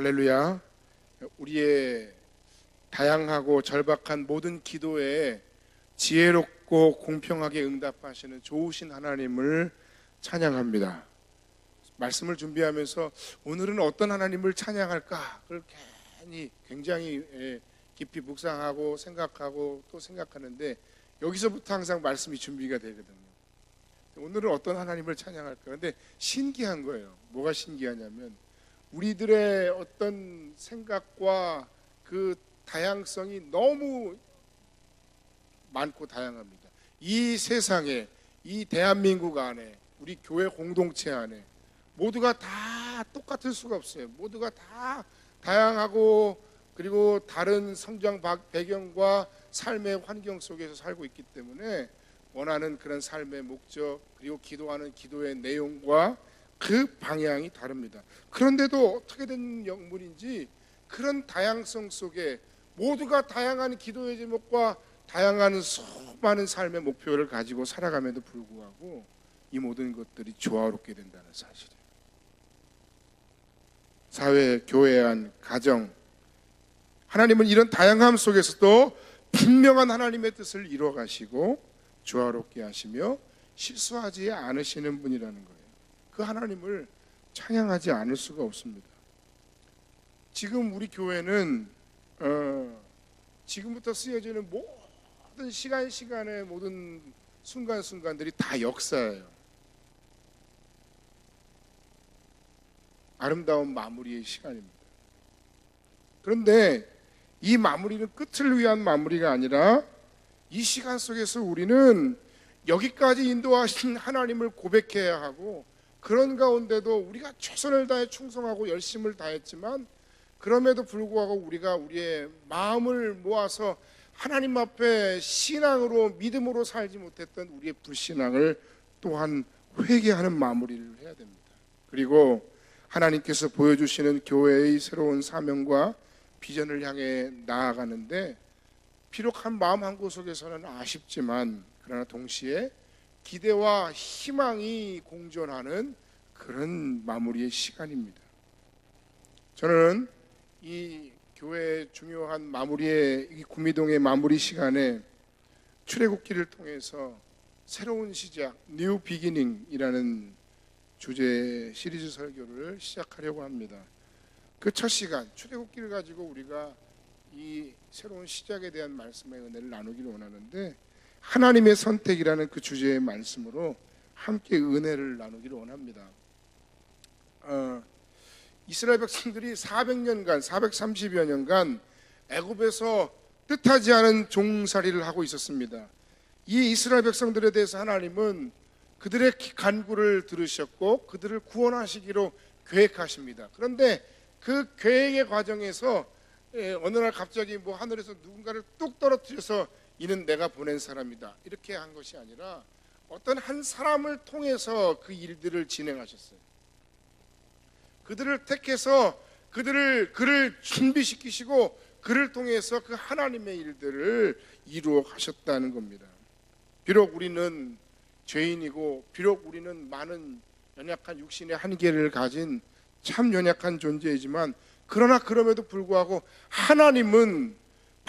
할렐루야. 우리의 다양하고 절박한 모든 기도에 지혜롭고 공평하게 응답하시는 좋으신 하나님을 찬양합니다. 말씀을 준비하면서 오늘은 어떤 하나님을 찬양할까? 그걸 괜히 굉장히 예, 깊이 묵상하고 생각하고 또 생각하는데 여기서부터 항상 말씀이 준비가 되거든요. 오늘은 어떤 하나님을 찬양할까? 근데 신기한 거예요. 뭐가 신기하냐면 우리들의 어떤 생각과 그 다양성이 너무 많고 다양합니다. 이 세상에 이 대한민국 안에 우리 교회 공동체 안에 모두가 다 똑같을 수가 없어요. 모두가 다 다양하고 그리고 다른 성장 박- 배경과 삶의 환경 속에서 살고 있기 때문에 원하는 그런 삶의 목적 그리고 기도하는 기도의 내용과 그 방향이 다릅니다. 그런데도 어떻게 된 영물인지 그런 다양성 속에 모두가 다양한 기도의 제목과 다양한 수많은 삶의 목표를 가지고 살아감에도 불구하고 이 모든 것들이 조화롭게 된다는 사실이에요. 사회, 교회 안, 가정 하나님은 이런 다양함 속에서도 분명한 하나님의 뜻을 이루어 가시고 조화롭게 하시며 실수하지 않으시는 분이라는 거예요. 그 하나님을 찬양하지 않을 수가 없습니다. 지금 우리 교회는 어, 지금부터 쓰여지는 모든 시간 시간의 모든 순간 순간들이 다 역사예요. 아름다운 마무리의 시간입니다. 그런데 이 마무리는 끝을 위한 마무리가 아니라 이 시간 속에서 우리는 여기까지 인도하신 하나님을 고백해야 하고 그런 가운데도 우리가 최선을 다해 충성하고 열심을 다했지만 그럼에도 불구하고 우리가 우리의 마음을 모아서 하나님 앞에 신앙으로 믿음으로 살지 못했던 우리의 불신앙을 또한 회개하는 마무리를 해야 됩니다. 그리고 하나님께서 보여주시는 교회의 새로운 사명과 비전을 향해 나아가는데 비록 한 마음 한 구석에서는 아쉽지만 그러나 동시에 기대와 희망이 공존하는 그런 마무리의 시간입니다. 저는 이 교회의 중요한 마무리의 이 구미동의 마무리 시간에 출애굽기를 통해서 새로운 시작, 뉴 비기닝이라는 주제 시리즈 설교를 시작하려고 합니다. 그 첫 시간 출애굽기를 가지고 우리가 이 새로운 시작에 대한 말씀의 은혜를 나누기를 원하는데 하나님의 선택이라는 그 주제의 말씀으로 함께 은혜를 나누기를 원합니다. 어, 이스라엘 백성들이 400년간 430여 년간 애굽에서 뜻하지 않은 종살이를 하고 있었습니다. 이 이스라엘 백성들에 대해서 하나님은 그들의 간구를 들으셨고 그들을 구원하시기로 계획하십니다. 그런데 그 계획의 과정에서 예, 어느 날 갑자기 뭐 하늘에서 누군가를 뚝 떨어뜨려서 이는 내가 보낸 사람이다 이렇게 한 것이 아니라 어떤 한 사람을 통해서 그 일들을 진행하셨어요. 그들을 택해서 그들을 그를 준비시키시고 그를 통해서 그 하나님의 일들을 이루어 가셨다는 겁니다. 비록 우리는 죄인이고 비록 우리는 많은 연약한 육신의 한계를 가진 참 연약한 존재이지만 그러나 그럼에도 불구하고 하나님은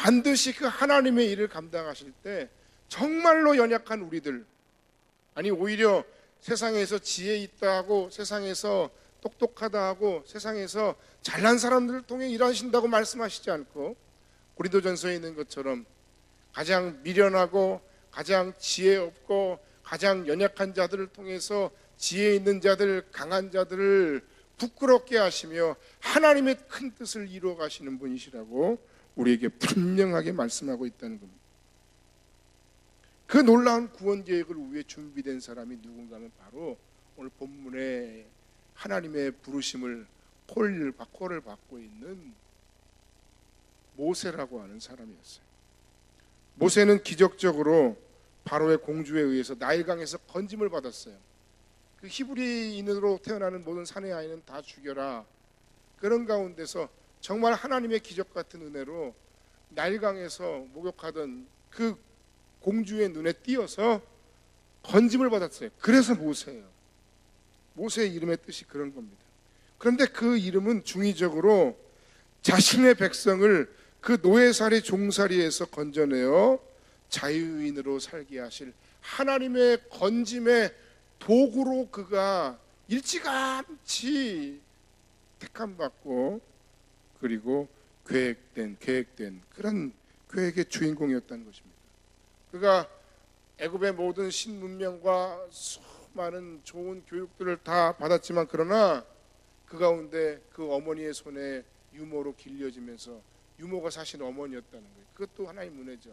반드시 그 하나님의 일을 감당하실 때 정말로 연약한 우리들 아니 오히려 세상에서 지혜 있다 하고 세상에서 똑똑하다 하고 세상에서 잘난 사람들을 통해 일하신다고 말씀하시지 않고 고린도전서에 있는 것처럼 가장 미련하고 가장 지혜 없고 가장 연약한 자들을 통해서 지혜 있는 자들 강한 자들을 부끄럽게 하시며 하나님의 큰 뜻을 이루어 가시는 분이시라고 우리에게 분명하게 말씀하고 있다는 겁니다. 그 놀라운 구원 계획을 위해 준비된 사람이 누군가 하면 바로 오늘 본문에 하나님의 부르심을 콜을 받고 있는 모세라고 하는 사람이었어요. 모세는 기적적으로 바로의 공주에 의해서 나일강에서 건짐을 받았어요. 그 히브리인으로 태어나는 모든 사내 아이는 다 죽여라. 그런 가운데서 정말 하나님의 기적 같은 은혜로 나일강에서 목욕하던 그 공주의 눈에 띄어서 건짐을 받았어요. 그래서 모세예요. 모세의 이름의 뜻이 그런 겁니다. 그런데 그 이름은 중의적으로 자신의 백성을 그 노예살이 종살이에서 건져내어 자유인으로 살게 하실 하나님의 건짐의 도구로 그가 일찌감치 택함 받고 그리고 계획된 계획된 그런 계획의 주인공이었다는 것입니다. 그가 애굽의 모든 신문명과 수많은 좋은 교육들을 다 받았지만 그러나 그 가운데 그 어머니의 손에 유모로 길려지면서 유모가 사실 어머니였다는 거예요. 그것도 하나의 문제죠.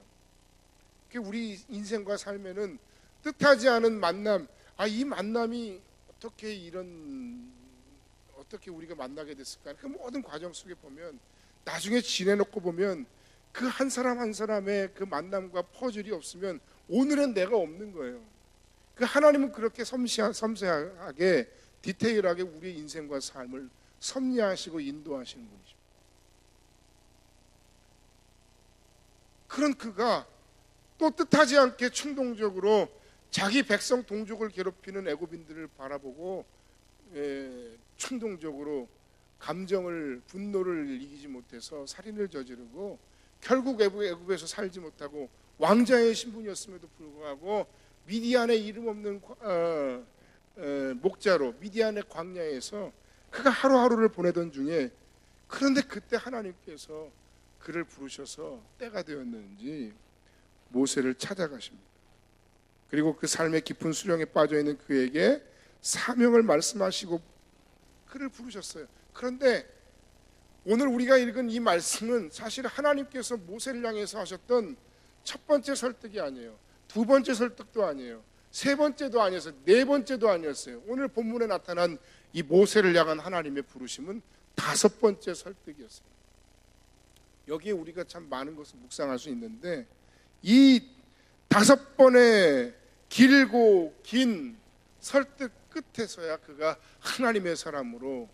그 우리 인생과 삶에는 뜻하지 않은 만남, 아 이 만남이 어떻게 이런 어떻게 우리가 만나게 됐을까? 그 모든 과정 속에 보면 나중에 지내놓고 보면 그 한 사람 한 사람의 그 만남과 퍼즐이 없으면 오늘은 내가 없는 거예요. 그 하나님은 그렇게 섬세하- 섬세하게 디테일하게 우리의 인생과 삶을 섭리하시고 인도하시는 분이십니다. 그런 그가 또 뜻하지 않게 충동적으로 자기 백성 동족을 괴롭히는 애굽인들을 바라보고 에, 충동적으로 감정을 분노를 이기지 못해서 살인을 저지르고 결국 애굽, 애굽에서 살지 못하고 왕자의 신분이었음에도 불구하고 미디안의 이름 없는 과- 어, 어, 목자로 미디안의 광야에서 그가 하루하루를 보내던 중에 그런데 그때 하나님께서 그를 부르셔서 때가 되었는지 모세를 찾아가십니다. 그리고 그 삶의 깊은 수령에 빠져 있는 그에게 사명을 말씀하시고 그를 부르셨어요. 그런데 오늘 우리가 읽은 이 말씀은 사실 하나님께서 모세를 향해서 하셨던 첫 번째 설득이 아니에요. 두 번째 설득도 아니에요. 세 번째도 아니었어요. 네 번째도 아니었어요. 오늘 본문에 나타난 이 모세를 향한 하나님의 부르심은 다섯 번째 설득이었어요. 여기에 우리가 참 많은 것을 묵상할 수 있는데 이 다섯 번의 길고 긴 설득 끝에서야 그가 하나님의 사람으로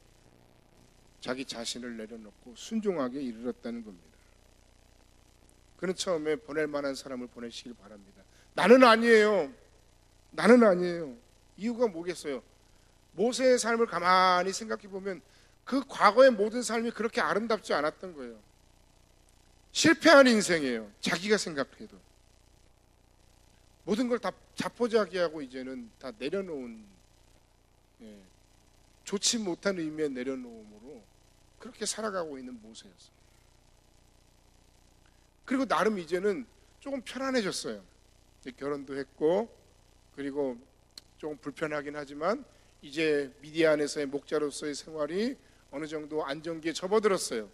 자기 자신을 내려놓고 순종하게 이르렀다는 겁니다. 그는 처음에 보낼 만한 사람을 보내시길 바랍니다. 나는 아니에요. 나는 아니에요. 이유가 뭐겠어요? 모세의 삶을 가만히 생각해 보면 그 과거의 모든 삶이 그렇게 아름답지 않았던 거예요. 실패한 인생이에요. 자기가 생각해도. 모든 걸 다 자포자기하고 이제는 다 내려놓은 예, 좋지 못한 의미의 내려놓음으로 그렇게 살아가고 있는 모세였어요. 그리고 나름 이제는 조금 편안해졌어요. 결혼도 했고 그리고 조금 불편하긴 하지만 이제 미디안에서의 목자로서의 생활이 어느 정도 안정기에 접어들었어요.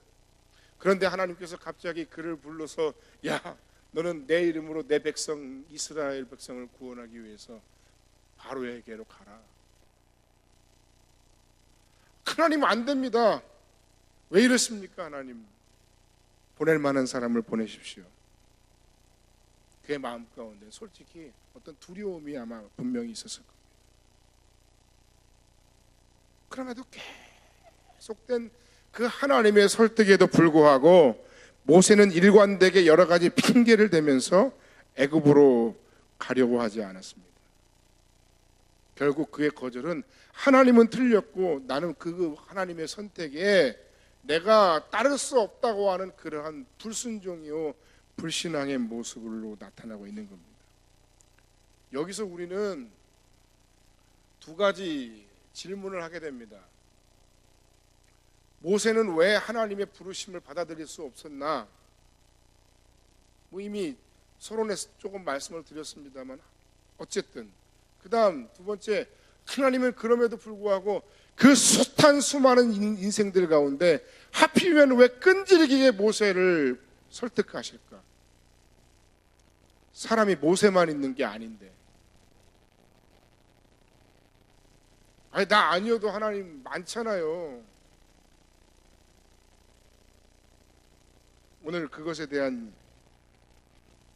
그런데 하나님께서 갑자기 그를 불러서 야 너는 내 이름으로 내 백성 이스라엘 백성을 구원하기 위해서 바로에게로 가라. 하나님 안 됩니다. 왜 이러십니까 하나님? 보낼 만한 사람을 보내십시오. 그의 마음 가운데 솔직히 어떤 두려움이 아마 분명히 있었을 겁니다. 그럼에도 계속된 그 하나님의 설득에도 불구하고 모세는 일관되게 여러 가지 핑계를 대면서 애굽으로 가려고 하지 않았습니다. 결국 그의 거절은 하나님은 틀렸고 나는 그 하나님의 선택에 내가 따를 수 없다고 하는 그러한 불순종이요 불신앙의 모습으로 나타나고 있는 겁니다. 여기서 우리는 두 가지 질문을 하게 됩니다. 모세는 왜 하나님의 부르심을 받아들일 수 없었나? 뭐 이미 서론에서 조금 말씀을 드렸습니다만 어쨌든 그다음 두 번째 하나님은 그럼에도 불구하고 그 숱한 수많은 인- 인생들 가운데 하필이면 왜 끈질기게 모세를 설득하실까? 사람이 모세만 있는 게 아닌데. 아니 나 아니어도 하나님 많잖아요. 오늘 그것에 대한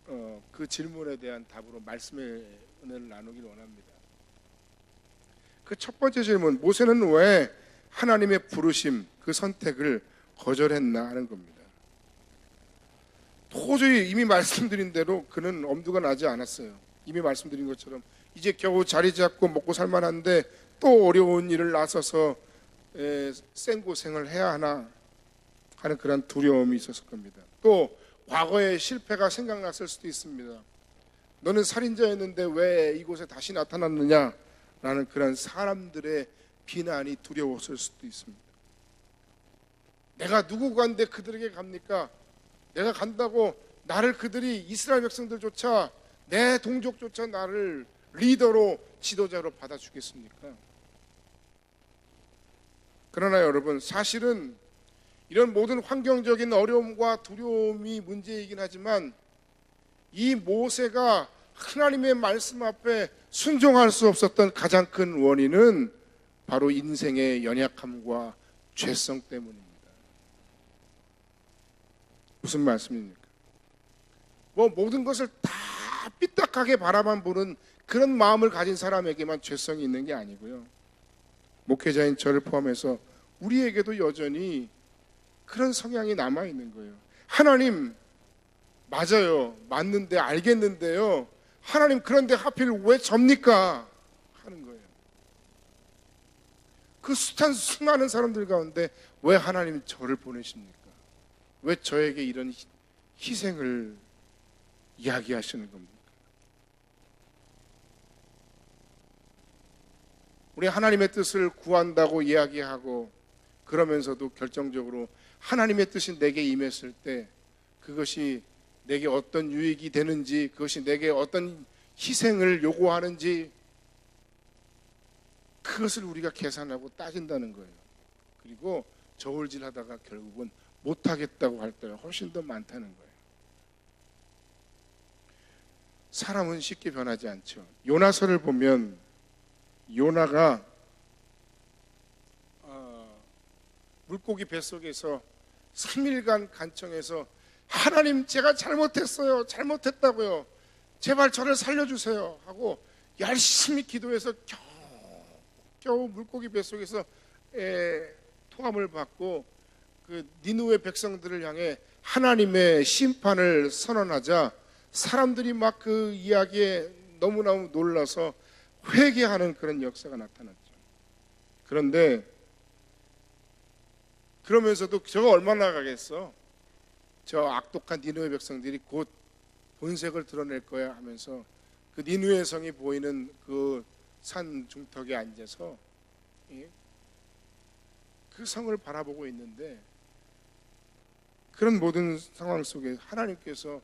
어, 그 질문에 대한 답으로 말씀의 은혜를 나누기를 원합니다. 그 첫 번째 질문, 모세는 왜 하나님의 부르심, 그 선택을 거절했나 하는 겁니다. 도저히 이미 말씀드린 대로 그는 엄두가 나지 않았어요. 이미 말씀드린 것처럼 이제 겨우 자리 잡고 먹고 살만한데 또 어려운 일을 나서서 에, 생고생을 해야 하나 하는 그런 두려움이 있었을 겁니다. 또 과거의 실패가 생각났을 수도 있습니다. 너는 살인자였는데 왜 이곳에 다시 나타났느냐라는 그런 사람들의 비난이 두려웠을 수도 있습니다. 내가 누구 간데 그들에게 갑니까? 내가 간다고 나를 그들이 이스라엘 백성들조차 내 동족조차 나를 리더로 지도자로 받아주겠습니까? 그러나 여러분 사실은 이런 모든 환경적인 어려움과 두려움이 문제이긴 하지만 이 모세가 하나님의 말씀 앞에 순종할 수 없었던 가장 큰 원인은 바로 인생의 연약함과 죄성 때문입니다. 무슨 말씀입니까? 뭐 모든 것을 다 삐딱하게 바라만 보는 그런 마음을 가진 사람에게만 죄성이 있는 게 아니고요. 목회자인 저를 포함해서 우리에게도 여전히 그런 성향이 남아 있는 거예요. 하나님 맞아요. 맞는데 알겠는데요. 하나님 그런데 하필 왜 접니까? 하는 거예요. 그 숱한 수많은 사람들 가운데 왜 하나님 저를 보내십니까? 왜 저에게 이런 희- 희생을 이야기하시는 겁니까? 우리 하나님의 뜻을 구한다고 이야기하고 그러면서도 결정적으로 하나님의 뜻이 내게 임했을 때 그것이 내게 어떤 유익이 되는지 그것이 내게 어떤 희생을 요구하는지 그것을 우리가 계산하고 따진다는 거예요. 그리고 저울질 하다가 결국은 못하겠다고 할 때가 훨씬 더 많다는 거예요. 사람은 쉽게 변하지 않죠. 요나서를 보면 요나가 어, 물고기 뱃속에서 3일간 간청해서 하나님 제가 잘못했어요. 잘못했다고요. 제발 저를 살려주세요. 하고 열심히 기도해서 겨우, 겨우 물고기 뱃속에서 에, 통함을 받고 그 니누의 백성들을 향해 하나님의 심판을 선언하자 사람들이 막 그 이야기에 너무너무 놀라서 회개하는 그런 역사가 나타났죠. 그런데 그러면서도 저거 얼마나 가겠어? 저 악독한 니누의 백성들이 곧 본색을 드러낼 거야 하면서 그 니누의 성이 보이는 그 산 중턱에 앉아서 예? 그 성을 바라보고 있는데 그런 모든 상황 속에 하나님께서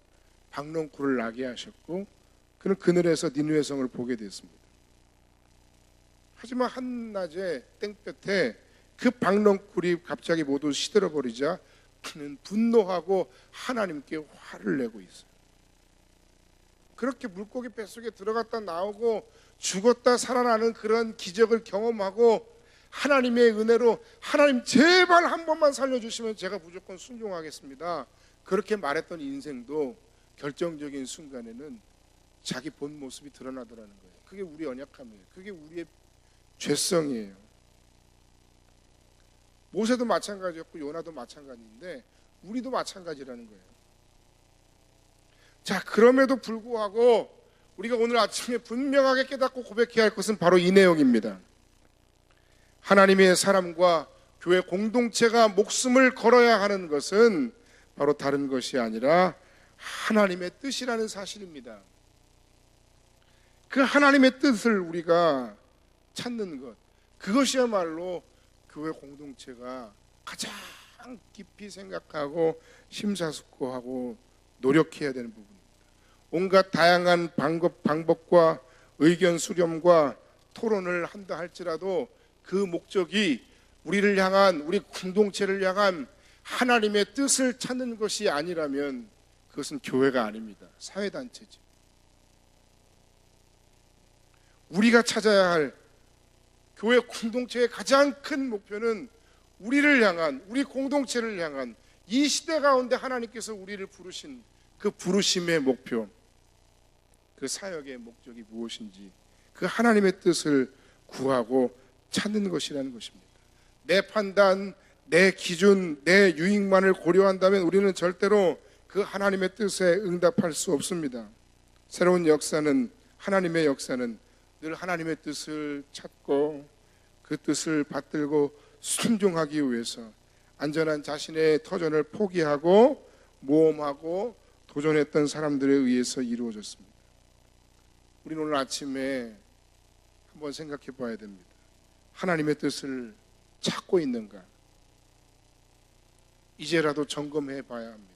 박농쿨을 나게 하셨고 그는 그늘에서 니누의 성을 보게 됐습니다. 하지만 한낮에 땡볕에 그 박농쿨이 갑자기 모두 시들어 버리자 그는 분노하고 하나님께 화를 내고 있어요. 그렇게 물고기 뱃속에 들어갔다 나오고 죽었다 살아나는 그런 기적을 경험하고 하나님의 은혜로 하나님 제발 한 번만 살려주시면 제가 무조건 순종하겠습니다. 그렇게 말했던 인생도 결정적인 순간에는 자기 본 모습이 드러나더라는 거예요. 그게 우리 연약함이에요. 그게 우리의 죄성이에요. 모세도 마찬가지였고 요나도 마찬가지인데 우리도 마찬가지라는 거예요. 자, 그럼에도 불구하고 우리가 오늘 아침에 분명하게 깨닫고 고백해야 할 것은 바로 이 내용입니다. 하나님의 사람과 교회 공동체가 목숨을 걸어야 하는 것은 바로 다른 것이 아니라 하나님의 뜻이라는 사실입니다. 그 하나님의 뜻을 우리가 찾는 것, 그것이야말로 교회 공동체가 가장 깊이 생각하고 심사숙고하고 노력해야 되는 부분입니다. 온갖 다양한 방법, 방법과 의견 수렴과 토론을 한다 할지라도 그 목적이 우리를 향한 우리 공동체를 향한 하나님의 뜻을 찾는 것이 아니라면 그것은 교회가 아닙니다. 사회단체죠. 우리가 찾아야 할 교회 공동체의 가장 큰 목표는 우리를 향한 우리 공동체를 향한 이 시대 가운데 하나님께서 우리를 부르신 그 부르심의 목표 그 사역의 목적이 무엇인지 그 하나님의 뜻을 구하고 찾는 것이라는 것입니다. 내 판단, 내 기준, 내 유익만을 고려한다면 우리는 절대로 그 하나님의 뜻에 응답할 수 없습니다. 새로운 역사는 하나님의 역사는 늘 하나님의 뜻을 찾고 그 뜻을 받들고 순종하기 위해서 안전한 자신의 터전을 포기하고 모험하고 도전했던 사람들에 의해서 이루어졌습니다. 우리는 오늘 아침에 한번 생각해 봐야 됩니다. 하나님의 뜻을 찾고 있는가? 이제라도 점검해 봐야 합니다.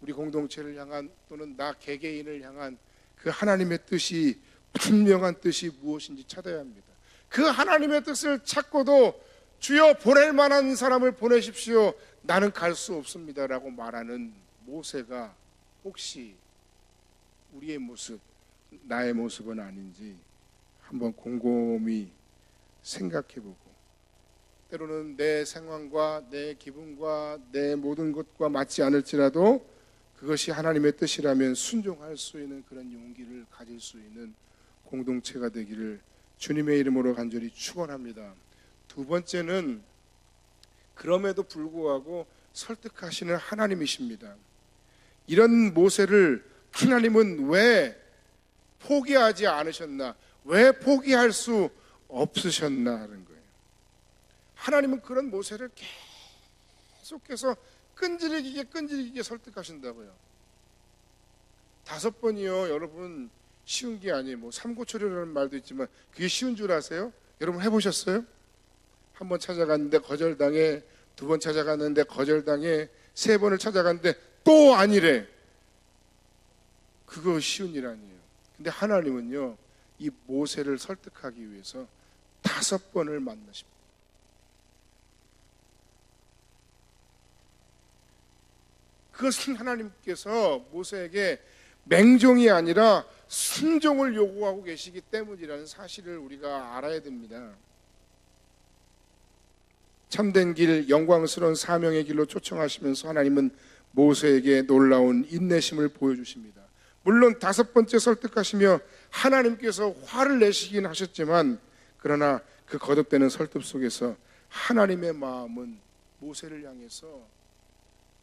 우리 공동체를 향한 또는 나 개개인을 향한 그 하나님의 뜻이 분명한 뜻이 무엇인지 찾아야 합니다. 그 하나님의 뜻을 찾고도 주여 보낼 만한 사람을 보내십시오. 나는 갈 수 없습니다 라고 말하는 모세가 혹시 우리의 모습, 나의 모습은 아닌지 한번 곰곰이 생각해 보고 때로는 내 상황과 내 기분과 내 모든 것과 맞지 않을지라도 그것이 하나님의 뜻이라면 순종할 수 있는 그런 용기를 가질 수 있는 공동체가 되기를 주님의 이름으로 간절히 축원합니다. 두 번째는 그럼에도 불구하고 설득하시는 하나님이십니다. 이런 모세를 하나님은 왜 포기하지 않으셨나? 왜 포기할 수 없으셨나 하는 거예요. 하나님은 그런 모세를 계속해서 끈질기게 끈질기게 설득하신다고요. 다섯 번이요, 여러분 쉬운 게 아니에요. 뭐 삼고초려라는 말도 있지만 그게 쉬운 줄 아세요? 여러분 해보셨어요? 한 번 찾아갔는데 거절당해, 두 번 찾아갔는데 거절당해, 세 번을 찾아갔는데 또 아니래. 그거 쉬운 일 아니에요. 근데 하나님은요, 이 모세를 설득하기 위해서 다섯 번을 만나십니다. 그것은 하나님께서 모세에게 맹종이 아니라 순종을 요구하고 계시기 때문이라는 사실을 우리가 알아야 됩니다. 참된 길, 영광스러운 사명의 길로 초청하시면서 하나님은 모세에게 놀라운 인내심을 보여주십니다. 물론 다섯 번째 설득하시며 하나님께서 화를 내시긴 하셨지만 그러나 그 거듭되는 설득 속에서 하나님의 마음은 모세를 향해서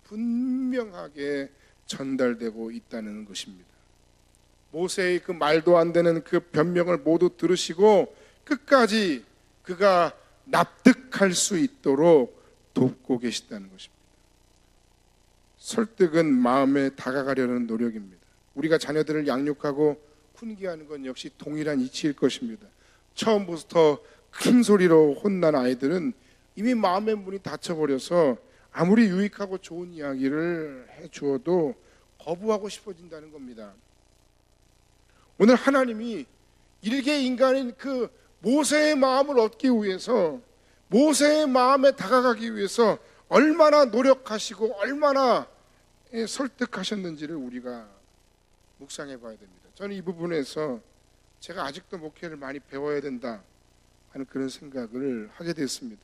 분명하게 전달되고 있다는 것입니다. 모세의 그 말도 안 되는 그 변명을 모두 들으시고 끝까지 그가 납득할 수 있도록 돕고 계시다는 것입니다. 설득은 마음에 다가가려는 노력입니다. 우리가 자녀들을 양육하고 훈계하는 건 역시 동일한 이치일 것입니다. 처음부터 큰 소리로 혼난 아이들은 이미 마음의 문이 닫혀버려서 아무리 유익하고 좋은 이야기를 해 주어도 거부하고 싶어진다는 겁니다. 오늘 하나님이 일개 인간인 그 모세의 마음을 얻기 위해서 모세의 마음에 다가가기 위해서 얼마나 노력하시고 얼마나 예, 설득하셨는지를 우리가 묵상해 봐야 됩니다. 저는 이 부분에서 제가 아직도 목회를 많이 배워야 된다 하는 그런 생각을 하게 됐습니다.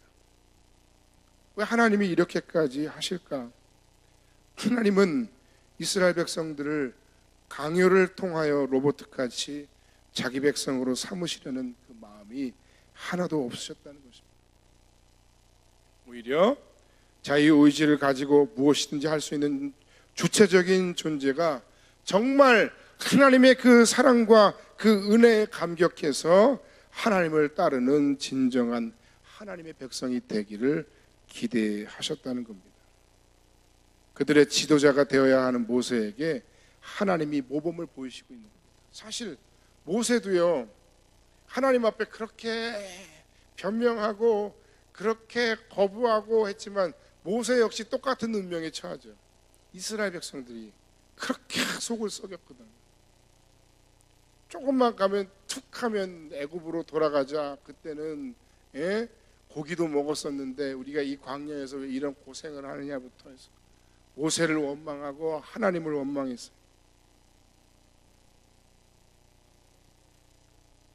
왜 하나님이 이렇게까지 하실까? 하나님은 이스라엘 백성들을 강요를 통하여 로봇 같이 자기 백성으로 삼으시려는 그 마음이 하나도 없으셨다는 것입니다. 오히려 자유 의지를 가지고 무엇이든지 할 수 있는 주체적인 존재가 정말 하나님의 그 사랑과 그 은혜에 감격해서 하나님을 따르는 진정한 하나님의 백성이 되기를 기대하셨다는 겁니다. 그들의 지도자가 되어야 하는 모세에게 하나님이 모범을 보이시고 있는 겁니다. 사실 모세도요 하나님 앞에 그렇게 변명하고 그렇게 거부하고 했지만 모세 역시 똑같은 운명에 처하죠. 이스라엘 백성들이 그렇게 속을 썩였거든. 조금만 가면 툭 하면 애굽으로 돌아가자. 그때는 예? 고기도 먹었었는데 우리가 이 광야에서 왜 이런 고생을 하느냐부터 해서 모세를 원망하고 하나님을 원망했어요.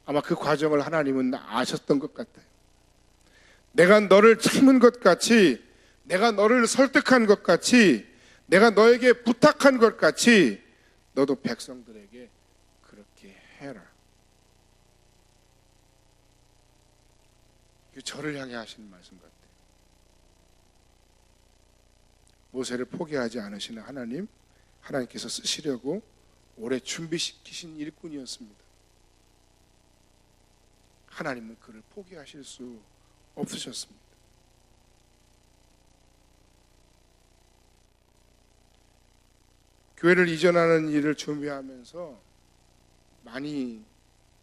아마 그 과정을 하나님은 아셨던 것 같아요. 내가 너를 참은 것 같이, 내가 너를 설득한 것 같이, 내가 너에게 부탁한 것 같이, 너도 백성들에게 그렇게 해라. 저를 향해 하시는 말씀 같아요. 모세를 포기하지 않으시는 하나님, 하나님께서 쓰시려고 오래 준비시키신 일꾼이었습니다. 하나님은 그를 포기하실 수 없으셨습니다. 교회를 이전하는 일을 준비하면서 많이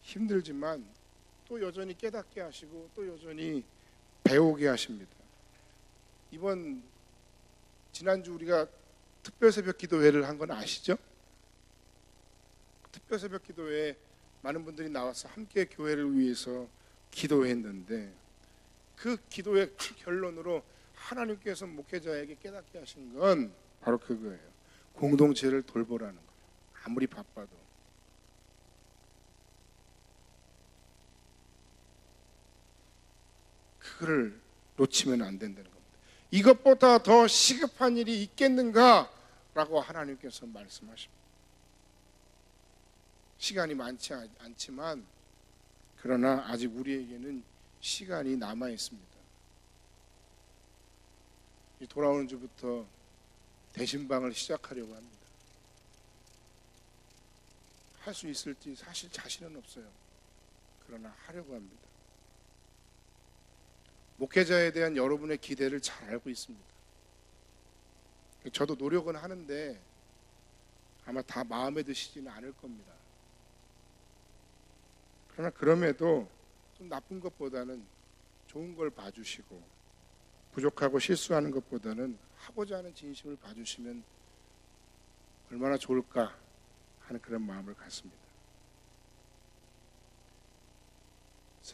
힘들지만 또 여전히 깨닫게 하시고 또 여전히 배우게 하십니다. 이번 지난주 우리가 특별 새벽 기도회를 한 건 아시죠? 특별 새벽 기도회에 많은 분들이 나와서 함께 교회를 위해서 기도했는데 그 기도의 결론으로 하나님께서 목회자에게 깨닫게 하신 건 바로 그거예요. 공동체를 돌보라는 거예요. 아무리 바빠도. 그거를 놓치면 안 된다는 겁니다. 이것보다 더 시급한 일이 있겠는가라고 하나님께서 말씀하십니다. 시간이 많지 않- 않지만 그러나 아직 우리에게는 시간이 남아 있습니다. 이 돌아오는 주부터 대신방을 시작하려고 합니다. 할 수 있을지 사실 자신은 없어요. 그러나 하려고 합니다. 목회자에 대한 여러분의 기대를 잘 알고 있습니다. 저도 노력은 하는데 아마 다 마음에 드시지는 않을 겁니다. 그러나 그럼에도 좀 나쁜 것보다는 좋은 걸 봐주시고 부족하고 실수하는 것보다는 하고자 하는 진심을 봐주시면 얼마나 좋을까 하는 그런 마음을 갖습니다.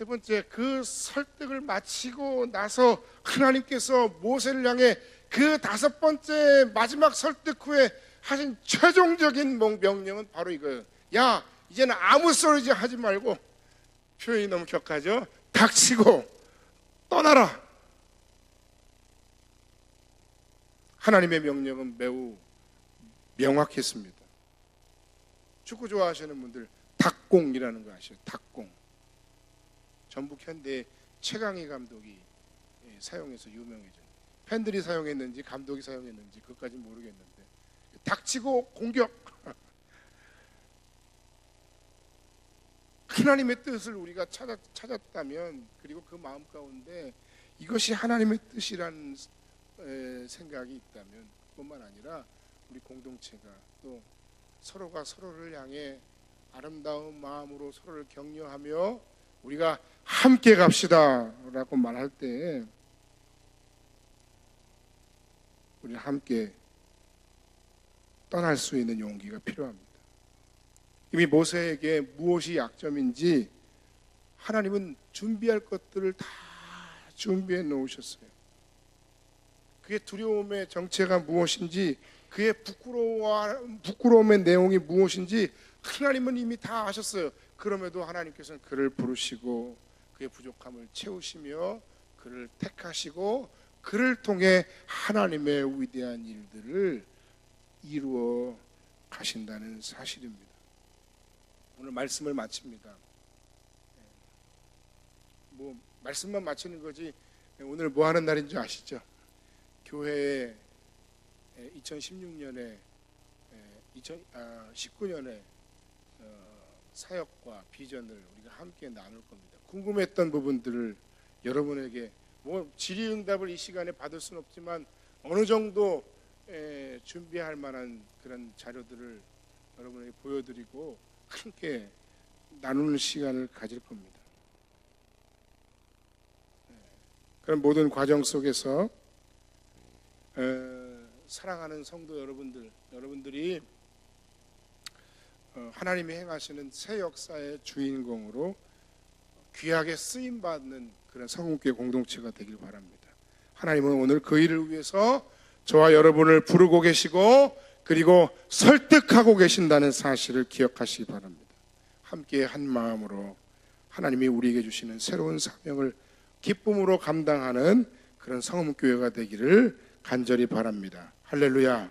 세 번째, 그 설득을 마치고 나서 하나님께서 모세를 향해 그 다섯 번째 마지막 설득 후에 하신 최종적인 명령은 바로 이거예요. 야, 이제는 아무 소리 하지 말고 표현이 너무 격하죠. 닥치고 떠나라. 하나님의 명령은 매우 명확했습니다. 축구 좋아하시는 분들 닭공이라는 거 아시죠? 닭공. 전북 현대 최강희 감독이 예, 사용해서 유명해져. 팬들이 사용했는지 감독이 사용했는지 그것까지 모르겠는데 닥치고 공격. 하나님의 뜻을 우리가 찾았, 찾았다면 그리고 그 마음 가운데 이것이 하나님의 뜻이라는 에, 생각이 있다면 뿐만 아니라 우리 공동체가 또 서로가 서로를 향해 아름다운 마음으로 서로를 격려하며 우리가 함께 갑시다 라고 말할 때 우리 함께 떠날 수 있는 용기가 필요합니다. 이미 모세에게 무엇이 약점인지 하나님은 준비할 것들을 다 준비해 놓으셨어요. 그의 두려움의 정체가 무엇인지 그의 부끄러움의 내용이 무엇인지 하나님은 이미 다 아셨어요. 그럼에도 하나님께서는 그를 부르시고 그의 부족함을 채우시며 그를 택하시고 그를 통해 하나님의 위대한 일들을 이루어 가신다는 사실입니다. 오늘 말씀을 마칩니다. 뭐 말씀만 마치는 거지 오늘 뭐 하는 날인 줄 아시죠? 교회에 2016년에 2019년에 사역과 비전을 우리가 함께 나눌 겁니다. 궁금했던 부분들을 여러분에게 뭐 질의응답을 이 시간에 받을 수는 없지만 어느 정도 에, 준비할 만한 그런 자료들을 여러분에게 보여드리고 함께 나누는 시간을 가질 겁니다. 네. 그런 모든 과정 속에서 에, 사랑하는 성도 여러분들, 여러분들이 어, 하나님이 행하시는 새 역사의 주인공으로 귀하게 쓰임 받는 그런 성공교회 공동체가 되길 바랍니다. 하나님은 오늘 그 일을 위해서 저와 여러분을 부르고 계시고 그리고 설득하고 계신다는 사실을 기억하시기 바랍니다. 함께 한 마음으로 하나님이 우리에게 주시는 새로운 사명을 기쁨으로 감당하는 그런 성음교회가 되기를 간절히 바랍니다. 할렐루야.